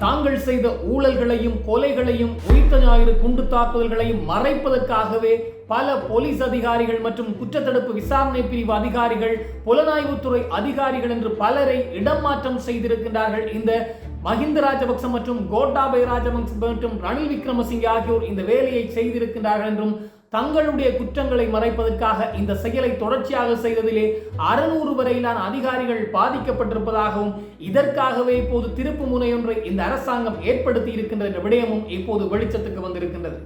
தாங்கள் செய்த ஊழல்களையும் கொலைகளையும் உயிர்த்த ஞாயிறு குண்டு தாக்குதல்களையும் மறைப்பதற்காகவே பல போலீஸ் அதிகாரிகள் மற்றும் குற்றத்தடுப்பு விசாரணை பிரிவு அதிகாரிகள் புலனாய்வுத்துறை அதிகாரிகள் என்று பலரை இடமாற்றம் செய்திருக்கின்றார்கள். இந்த மஹிந்த ராஜபக்ச மற்றும் கோட்டாபய ராஜபக்ச மற்றும் ரணில் விக்ரமசிங்கே ஆகியோர் இந்த வேலையை செய்திருக்கின்றார்கள் என்றும் தங்களுடைய குற்றங்களை மறைப்பதற்காக இந்த செயலை தொடர்ச்சியாக செய்ததிலே அறுநூறு வரையிலான அதிகாரிகள் பாதிக்கப்பட்டிருப்பதாகவும் இதற்காகவே இப்போது திருப்பு முனையொன்றை இந்த அரசாங்கம் ஏற்படுத்தி இருக்கின்ற விடயமும் இப்போது வெளிச்சத்துக்கு வந்திருக்கின்றது.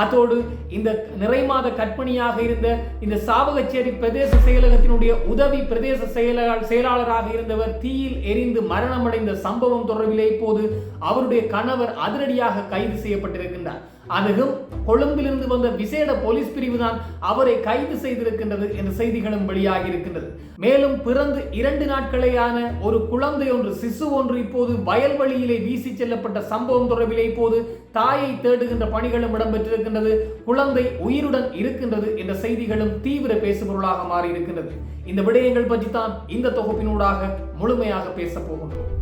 அத்தோடு இந்த நிறைமாத கற்பணியாக இருந்த இந்த சாவகச்சேரி பிரதேச செயலகத்தினுடைய உதவி பிரதேச செயலாளர் செயலாளராக இருந்தவர் தீயில் எரிந்து மரணமடைந்த சம்பவம் தொடர்பிலே இப்போது அவருடைய கணவர் அதிரடியாக கைது செய்யப்பட்டிருக்கின்றார். அதுவும் கொழும்பிலிருந்து வந்த விசேட போலீஸ் பிரிவு தான் அவரை கைது செய்திருக்கின்றது என்ற செய்திகளும் வெளியாகி இருக்கின்றது. மேலும் பிறந்து இரண்டு நாட்களேயான ஒரு குழந்தை ஒன்று சிசு ஒன்று இப்போது வயல்வெளியிலே வீசி செல்லப்பட்ட சம்பவம் தொடர்பிலே இப்போது தாயை தேடுகின்ற பணிகளும் இடம்பெற்றிருக்கின்றது. குழந்தை உயிருடன் இருக்கின்றது என்ற செய்திகளும் தீவிர பேசுபொருளாக மாறி இருக்கின்றது இந்த விடயங்கள் பற்றி தான் இந்த தொகுப்பினூடாக முழுமையாக பேச போகின்றோம்.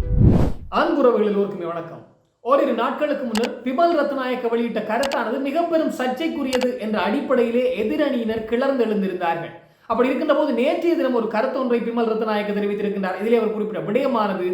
அன்புறவுகள் எல்லோருக்குமே வணக்கம். ஓரிரு நாட்களுக்கு முன்னர் பிமல் ரத்நாயக்க வெளியிட்ட கருத்தானது மிக பெரும் சர்ச்சைக்குரியது என்ற அடிப்படையிலே எதிரணியினர் கிளர்ந்து எழுந்திருந்தார்கள் அப்படி இருக்கின்ற போது நேற்றைய தினம் ஒரு கருத்தொன்றை பிமல் ரத்நாயக்க தெரிவித்திருக்கின்றார். இதிலே அவர் குறிப்பிட்ட விடயமானது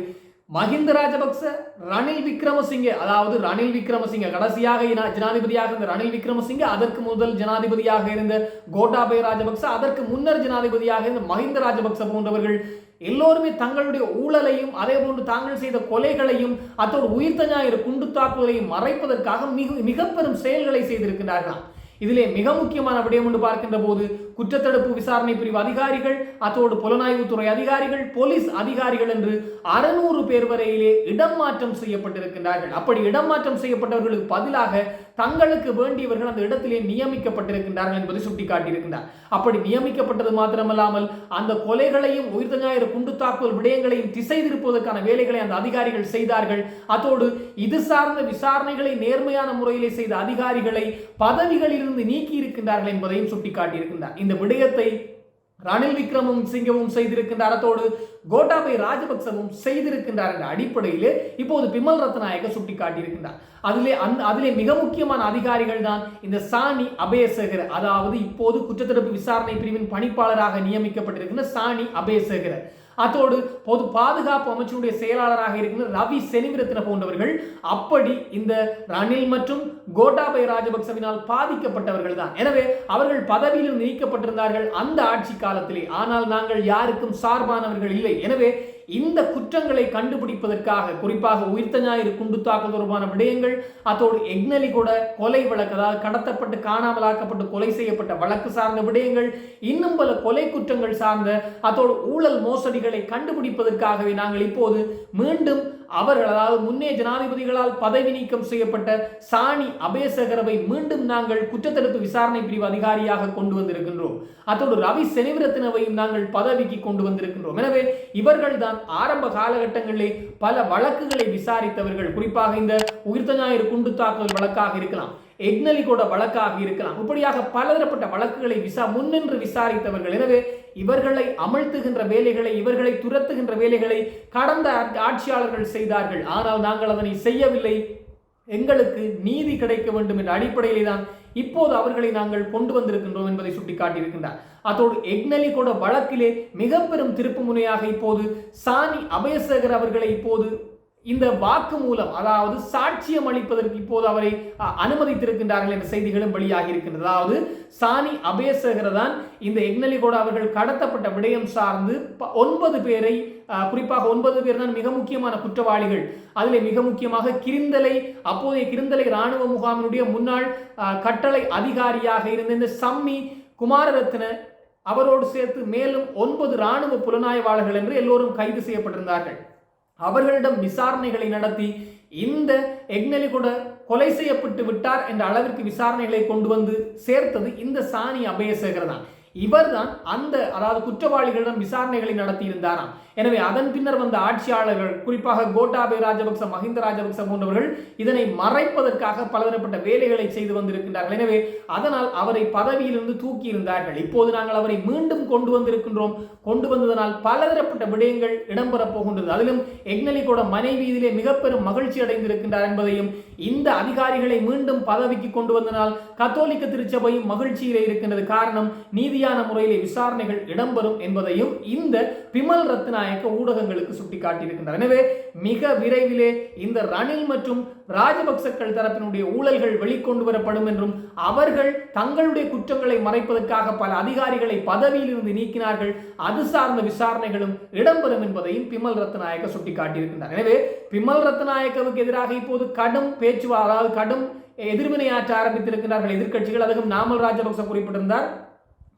மஹிந்த ராஜபக்ச ரணில் விக்ரமசிங்கே அதாவது ரணில் விக்ரமசிங்க கடைசியாக ஜனாதிபதியாக இருந்த ரணில் விக்ரமசிங்கே அதற்கு முதல் ஜனாதிபதியாக இருந்த கோட்டாபய ராஜபக்ச அதற்கு முன்னர் ஜனாதிபதியாக இருந்த மஹிந்த ராஜபக்ச போன்றவர்கள் எல்லோருமே தங்களுடைய ஊழலையும் அதே போன்று தாங்கள் செய்த கொலைகளையும் அத்தோடு உயிர்த்த ஞாயிறு குண்டு தாக்குதலையும் மறைப்பதற்காக மிக மிக பெரும் செயல்களை செய்திருக்கிறார்களாம். இதிலே மிக முக்கியமான விடயம் என்று பார்க்கின்ற போது குற்றத்தடுப்பு விசாரணை பிரிவு அதிகாரிகள் அத்தோடு புலனாய்வுத்துறை அதிகாரிகள் போலீஸ் அதிகாரிகள் என்று அறுநூறு பேர் வரையிலே இடம் மாற்றம் செய்யப்பட்டிருக்கின்றார்கள். அப்படி இடம் மாற்றம் செய்யப்பட்டவர்களுக்கு பதிலாக தங்களுக்கு வேண்டியவர்கள் அந்த இடத்திலே நியமிக்கப்பட்டிருக்கின்றார்கள் என்பதை சுட்டிக்காட்டியிருக்கின்றார். அப்படி நியமிக்கப்பட்டது மாத்திரமல்லாமல் அந்த கொலைகளையும் உயிர்த்த ஞாயிறு குண்டு தாக்குதல் விடயங்களையும் திசை திருப்புவதற்கான வேலைகளை அந்த அதிகாரிகள் செய்தார்கள். அத்தோடு இது சார்ந்த விசாரணைகளை நேர்மையான முறையிலே செய்த அதிகாரிகளை பதவிகளில் பதவிகளிலிருந்து நீக்கி இருக்கின்றார்கள் என்பதையும் சுட்டிக்காட்டியிருக்கின்றார். இந்த விடயத்தை ரணில் விக்ரமும் சிங்கமும் செய்திருக்கின்ற அத்தோடு கோட்டாபய ராஜபக்சவும் செய்திருக்கின்றார் என்ற அடிப்படையிலே இப்போது பிமல் ரத்நாயக சுட்டிக்காட்டியிருக்கின்றார். அதிலே அந் அதிலே மிக முக்கியமான அதிகாரிகள் தான் இந்த சாணி அபயசேகர். அதாவது இப்போது குற்றத்தடுப்பு விசாரணை பிரிவின் பணிப்பாளராக நியமிக்கப்பட்டிருக்கின்ற சாணி அபயசேகர். அதோடு பொது பாதுகாப்பு அமைச்சருடைய செயலாளராக இருக்கிற ரவி செனிவிரத்ன போன்றவர்கள் அப்படி இந்த ரணில் மற்றும் கோட்டாபய ராஜபக்சவினால் பாதிக்கப்பட்டவர்கள் தான் எனவே அவர்கள் பதவியில் நீக்கப்பட்டிருந்தார்கள் அந்த ஆட்சி காலத்திலே. ஆனால் நாங்கள் யாருக்கும் சார்பானவர்கள் இல்லை. எனவே இந்த குற்றங்களை கண்டுபிடிப்பதற்காக குறிப்பாக உயிர்த்த ஞாயிறு குண்டு தாக்கல் தொடர்பான விடயங்கள் அதோடு எக்னலி கூட கொலை வழக்கு அதாவது கடத்தப்பட்டு காணாமலாக்கப்பட்டு கொலை செய்யப்பட்ட வழக்கு சார்ந்த விடயங்கள் இன்னும் பல கொலை குற்றங்கள் சார்ந்த அதோடு ஊழல் மோசடிகள் கண்டுபிடிப்பதற்காகவே நாங்கள் இப்போது மீண்டும் அவர்கள் அதாவது முன்னே ஜனாதிபதிகளால் பதவி நீக்கம் செய்யப்பட்ட சாணி அபயசகரவை மீண்டும் நாங்கள் குற்றத்தடுப்பு விசாரணை பிரிவு அதிகாரியாக கொண்டு வந்திருக்கின்றோம். அத்தோடு ரவி செனிவிரத்தினவையும் நாங்கள் பதவிக்கு கொண்டு வந்திருக்கின்றோம். எனவே இவர்கள் தான் ஆரம்ப காலகட்டங்களிலே பல வழக்குகளை விசாரித்தவர்கள். குறிப்பாக இந்த உயிர்த்த ஞாயிறு குண்டு தாக்குதல் வழக்காக இருக்கலாம். எக்னலி கூட வழக்காக இருக்கலாம். இப்படியாக பலதரப்பட்ட வழக்குகளை விசா முன்னின்று விசாரித்தவர்கள். எனவே இவர்களை அமழ்த்துகின்ற வேலைகளை இவர்களை துரத்துகின்ற வேலைகளை கடந்த ஆட்சியாளர்கள் செய்தார்கள். ஆனால் நாங்கள் அதனை செய்யவில்லை. எங்களுக்கு நீதி கிடைக்க வேண்டும் என்ற அடிப்படையிலே தான் இப்போது அவர்களை நாங்கள் கொண்டு வந்திருக்கின்றோம் என்பதை சுட்டிக்காட்டியிருக்கின்றார். அதோடு எக்னலி கூட வழக்கிலே மிக பெரும் திருப்பு முனையாக இப்போது சாணி அபயசேகர் அவர்களை இப்போது இந்த வாக்கு மூலம் அதாவது சாட்சியம் அளிப்பதற்கு இப்போது அவரை அனுமதித்திருக்கின்றார்கள் என்ற செய்திகளும் வெளியாகி இருக்கின்றது அதாவது சாணி அபயசேகர தான் இந்த எக்னலிகோட அவர்கள் கடத்தப்பட்ட விடயம் சார்ந்து ஒன்பது பேரை குறிப்பாக ஒன்பது பேர் தான் மிக முக்கியமான குற்றவாளிகள். அதில் மிக முக்கியமாக கிரிந்தலை அப்போதைய கிரிந்தலை இராணுவ முகாமினுடைய முன்னாள் கட்டளை அதிகாரியாக இருந்த இந்த சம்மி குமாரரத்ன அவரோடு சேர்த்து மேலும் ஒன்பது இராணுவ புலனாய்வாளர்கள் என்று எல்லோரும் கைது செய்யப்பட்டிருந்தார்கள். அவர்களிடம் விசாரணைகளை நடத்தி இந்த எக்னலி கூட கொலை செய்யப்பட்டு விட்டார் என்ற அளவிற்கு விசாரணைகளை கொண்டு வந்து சேர்த்தது இந்த சாணி அபயசேகர் தான். இவர்தான் அந்த அதாவது குற்றவாளிகளிடம் விசாரணைகளை நடத்தியிருந்தாராம். எனவே அதன் பின்னர் வந்த ஆட்சியாளர்கள் குறிப்பாக கோட்டாபே ராஜபக்ச மஹிந்த ராஜபக்ச போன்றவர்கள் இதனை மறைப்பதற்காக பலதரப்பட்ட வேலைகளை செய்து வந்திருக்கின்றார்கள். எனவே அதனால் அவரை பதவியிலிருந்து தூக்கி இருந்தார்கள் இப்போது நாங்கள் அவரை மீண்டும் கொண்டு வந்திருக்கின்றோம். கொண்டு வந்ததனால் பலதரப்பட்ட விடயங்கள் இடம்பெறப் போகின்றது. அதிலும் எக்னலிகோட மனைவி இதிலே மிக பெரும் மகிழ்ச்சி அடைந்திருக்கின்றார் என்பதையும் இந்த அதிகாரிகளை மீண்டும் பதவிக்கு கொண்டு வந்தனால் கத்தோலிக்க திருச்சபையும் மகிழ்ச்சியிலே இருக்கின்றது. காரணம் நீதியான முறையில் விசாரணைகள் இடம்பெறும் என்பதையும் இந்த பிமல் ரத்நாயக்க ஊடகங்களுக்கு சுட்டிக்காட்டியிருக்கின்றனர். எனவே மிக விரைவிலே இந்த ரணில் மற்றும் ராஜபக்சக்கள் தரப்பினுடைய ஊழல்கள் வெளிக்கொண்டு வரப்படும் என்றும் அவர்கள் தங்களுடைய குற்றங்களை மறைப்பதற்காக பல அதிகாரிகளை பதவியில் இருந்து நீக்கினார்கள் அது சார்ந்த விசாரணைகளும் இடம்பெறும் என்பதையும் பிமல் ரத்நாயக்க சுட்டிக்காட்டியிருக்கின்றார். எனவே பிமல் ரத்நாயக்கவுக்கு எதிராக இப்போது கடும் பேச்சுவா அதாவது கடும் எதிர்வினையாற்ற ஆரம்பித்திருக்கிறார்கள் எதிர்க்கட்சிகள். அதுவும் நாமல் ராஜபக்ச குறிப்பிட்டிருந்தார்.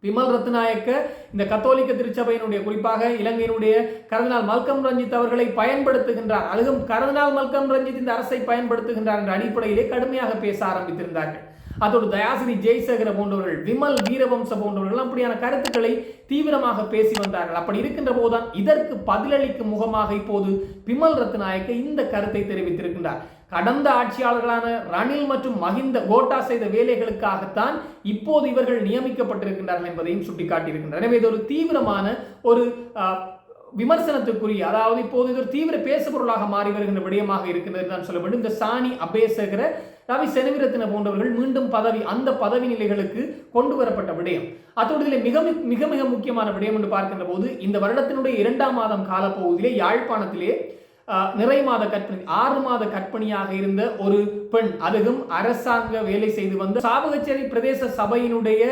விமல் ரத்நாயக்க இந்த கத்தோலிக்க திருச்சபையினுடைய குறிப்பாக இலங்கையினுடைய கர்தினால் மல்கம் ரஞ்சித் அவர்களை பயன்படுத்துகின்றார் அதுவும் கர்தினால் மல்கம் ரஞ்சித் இந்த அரசை பயன்படுத்துகின்றார் என்ற அடிப்படையிலே கடுமையாக பேச ஆரம்பித்திருந்தார்கள். அதோடு தயாசிரி ஜெய்சேகர போன்றவர்கள் விமல் வீரவம்ச போன்றவர்கள் அப்படியான கருத்துக்களை தீவிரமாக பேசி வந்தார்கள். அப்படி இருக்கின்ற போதுதான் இதற்கு பதிலளிக்கும் முகமாக இப்போது விமல் ரத்நாயக்க இந்த கருத்தை தெரிவித்திருக்கின்றார். கடந்த ஆட்சியாளர்களான ரணில் மற்றும் மஹிந்த கோட்டா செய்த வேலைகளுக்காகத்தான் இப்போது இவர்கள் நியமிக்கப்பட்டிருக்கின்றார்கள் என்பதையும் சுட்டிக்காட்டியிருக்கின்றனர் எனவே இது ஒரு தீவிரமான ஒரு விமர்சனத்துக்குரிய அதாவது இப்போது இது ஒரு தீவிர பேசுபொருளாக மாறி வருகின்ற விடயமாக இருக்கின்றது தான் சொல்ல வேண்டும். இந்த சாணி அபேசகர ரவி செனவிரத்தின போன்றவர்கள் மீண்டும் பதவி அந்த பதவி நிலைகளுக்கு கொண்டு வரப்பட்ட விடயம். அத்தோடு இதில் மிக மிக- மிக மிக முக்கியமான விடயம் என்று பார்க்கின்ற போது இந்த வருடத்தினுடைய இரண்டாம் மாதம் காலப்பகுதியிலே யாழ்ப்பாணத்திலே நிறை மாத கற்பனை ஆறு மாத கற்பணியாக இருந்த ஒரு பெண் அதுவும் அரசாங்க வேலை செய்து வந்த சாவகச்சேரி பிரதேச சபையினுடைய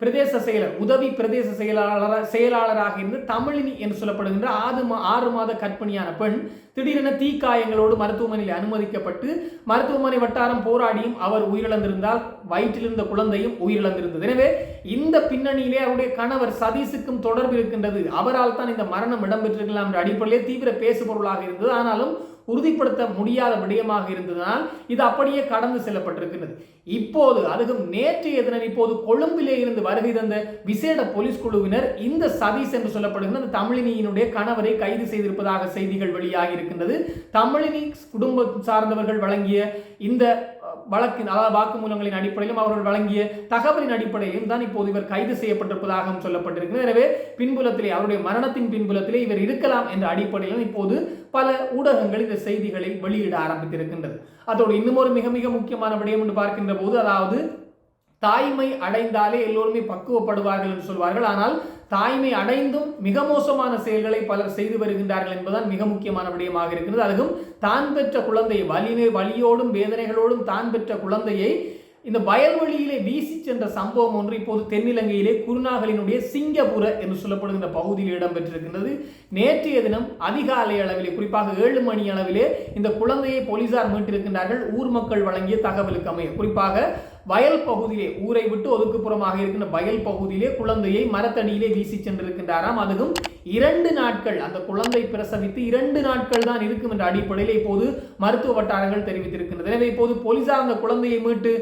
பிரதேச செயலர் உதவி பிரதேச செயலாளராக செயலாளராக இருந்து தமிழினி என்று சொல்லப்படுகின்ற ஆறு மா ஆறு மாத கற்பிணியான பெண் திடீரென தீக்காயங்களோடு மருத்துவமனையில் அனுமதிக்கப்பட்டு மருத்துவமனை வட்டாரம் போராடியும் அவர் உயிரிழந்திருந்தால் வயிற்றிலிருந்த குழந்தையும் உயிரிழந்திருந்தது. எனவே இந்த பின்னணியிலே அவருடைய கணவர் சதீஷுக்கும் தொடர்பு இருக்கின்றது. அவரால் தான் இந்த மரணம் இடம்பெற்றிருக்கலாம் என்ற அடிப்படையிலே தீவிர பேசுபொருளாக இருந்தது. ஆனாலும் உறுதிப்படுத்த முடியாத விடயமாக இருந்ததால் இது அப்படியே கடந்து செல்லப்பட்டிருக்கிறது. இப்போது அதுவும் நேற்றைய தினம் இப்போது கொழும்பிலே இருந்து வருகை தந்த விசேட போலீஸ் குழுவினர் இந்த சதீஷ் என்று சொல்லப்படுகிற அந்த தமிழினியினுடைய கணவரை கைது செய்திருப்பதாக செய்திகள் வெளியாகி இருக்கின்றது தமிழினி குடும்பம் சார்ந்தவர்கள் வழங்கிய இந்த வழக்கின் அதாவது வாக்குமூலங்களின் அடிப்படையிலும் அவர்கள் வழங்கிய தகவலின் அடிப்படையிலும் தான் இப்போது இவர் கைது செய்யப்பட்டிருப்பதாகவும் சொல்லப்பட்டிருக்கிறது. எனவே பின்புலத்திலே அவருடைய மரணத்தின் பின்புலத்திலே இவர் இருக்கலாம் என்ற அடிப்படையிலும் இப்போது பல ஊடகங்கள் இந்த செய்திகளை வெளியிட ஆரம்பித்திருக்கின்றது. அதோடு இன்னும் ஒரு மிக மிக முக்கியமான விடயம் என்று பார்க்கின்ற போது அதாவது தாய்மை அடைந்தாலே எல்லோருமே பக்குவப்படுவார்கள் என்று சொல்வார்கள். ஆனால் தாய்மை அடைந்தும் மிக மோசமான செயல்களை பலர் செய்து வருகின்றார்கள் என்பதுதான் மிக முக்கியமான விடயமாக இருக்கிறது. அதுவும் தான் பெற்ற குழந்தையை வலிமை வலியோடும் வேதனைகளோடும் தான் பெற்ற குழந்தையை இந்த வயல்வெளியிலே வீசி சென்ற சம்பவம் ஒன்று இப்போது தென்னிலங்கையிலே குருநாகலினுடைய சிங்கபுர என்று சொல்லப்படுகின்ற பகுதியில் இடம்பெற்றிருக்கின்றது. நேற்றைய தினம் அதிகாலை அளவிலே குறிப்பாக ஏழு மணி அளவிலே இந்த குழந்தையை போலீசார் மீட்டிருக்கின்றார்கள். ஊர் மக்கள் வழங்கிய தகவலுக்கு அமைய குறிப்பாக வயல் பகுதியிலே ஊரை விட்டு ஒதுக்குப்புறமாக இருக்கின்ற வயல் பகுதியிலே குழந்தையை மரத்தடியிலே வீசி சென்றிருக்கின்றாராம். அதுவும் இரண்டு நாட்கள் அந்த குழந்தை பிரசவித்து இரண்டு நாட்கள் தான் இருக்கும் என்ற அடிப்படையில் இப்போது மருத்துவ வட்டாரங்கள் தெரிவித்திருக்கின்றது. எனவே இப்போது போலீசார் அந்த குழந்தையை மீட்டு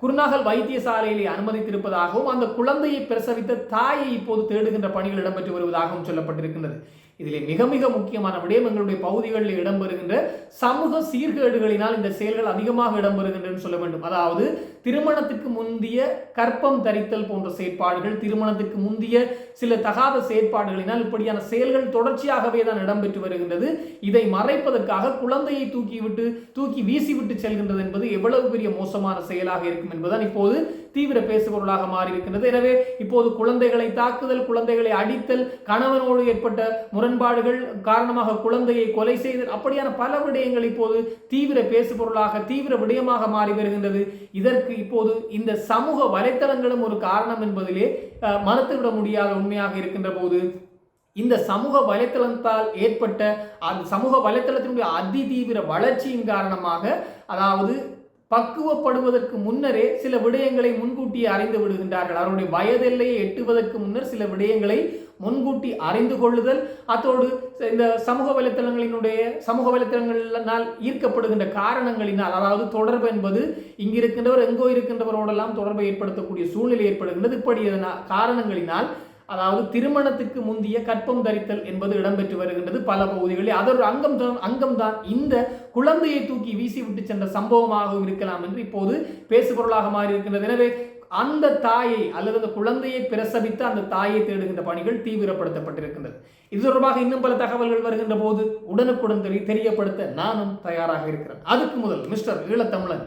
குருநாகல் வைத்தியசாலையிலே அனுமதித்திருப்பதாகவும் அந்த குழந்தையை பிரசவித்த தாயை இப்போது தேடுகின்ற பணிகள் இடம்பெற்று வருவதாகவும் சொல்லப்பட்டிருக்கின்றது. இதில் மிக மிக முக்கியமான விடயம் எங்களுடைய பகுதிகளில் இடம்பெறுகின்ற சமூக சீர்கேடுகளினால் இந்த செயல்கள் அதிகமாக இடம்பெறுகின்றன சொல்ல வேண்டும். அதாவது திருமணத்துக்கு முந்திய கற்பம் தரித்தல் போன்ற செயற்பாடுகள் திருமணத்துக்கு முந்திய சில தகாத செயற்பாடுகளினால் இப்படியான செயல்கள் தொடர்ச்சியாகவே தான் இடம்பெற்று வருகின்றது. இதை மறைப்பதற்காக குழந்தையை தூக்கிவிட்டு தூக்கி வீசிவிட்டு செல்கின்றது என்பது எவ்வளவு பெரிய மோசமான செயலாக இருக்கும் என்பதுதான் இப்போது தீவிர பேசுபொருளாக மாறி எனவே இப்போது குழந்தைகளை தாக்குதல் குழந்தைகளை அடித்தல் கணவனோடு ஏற்பட்ட முரண்பாடுகள் காரணமாக குழந்தையை கொலை செய்தல் அப்படியான பல விடயங்கள் இப்போது தீவிர பேசுபொருளாக தீவிர விடயமாக மாறி வருகின்றது. இதற்கு இப்போது இந்த சமூக வலைத்தளங்களும் ஒரு காரணம் என்பதிலே மறுத்துவிட முடியாத உண்மையாக இருக்கின்ற போது இந்த சமூக வலைத்தளத்தால் ஏற்பட்ட அந்த சமூக வலைத்தளத்தினுடைய அதிதீவிர வளர்ச்சியின் காரணமாக அதாவது பக்குவப்படுவதற்கு முன்னரே சில விடயங்களை முன்கூட்டியே அறிந்து விடுகின்றார்கள். அவருடைய வயதெல்லையை எட்டுவதற்கு முன்னர் சில விடயங்களை முன்கூட்டி அறிந்து கொள்ளுதல் அத்தோடு இந்த சமூக வலைத்தளங்களினுடைய சமூக வலைத்தளங்களினால் ஈர்க்கப்படுகின்ற காரணங்களினால் அதாவது தொடர்பு என்பது இங்கு இருக்கின்றவர் எங்கோ இருக்கின்றவரோடெல்லாம் தொடர்பை ஏற்படுத்தக்கூடிய சூழ்நிலை ஏற்படுகின்றது. இப்படி காரணங்களினால் அதாவது திருமணத்துக்கு முந்தைய கற்பம் தரித்தல் என்பது இடம்பெற்று வருகின்றது பல பகுதிகளில். அதொரு அங்கம் தான் அங்கம்தான் இந்த குழந்தையை தூக்கி வீசி விட்டு சென்ற சம்பவமாகவும் இருக்கலாம் என்று இப்போது பேசுபொருளாக மாறி இருக்கின்றது எனவே அந்த தாயை அல்லது அந்த குழந்தையை பிரசவித்து அந்த தாயை தேடுகின்ற பணிகள் தீவிரப்படுத்தப்பட்டிருக்கின்றது. இது தொடர்பாக இன்னும் பல தகவல்கள் வருகின்ற போது உடனுக்குடன் தெரியப்படுத்த நானும் தயாராக இருக்கிறேன். அதுக்கு முதல் மிஸ்டர் ஈழத்தமிழன்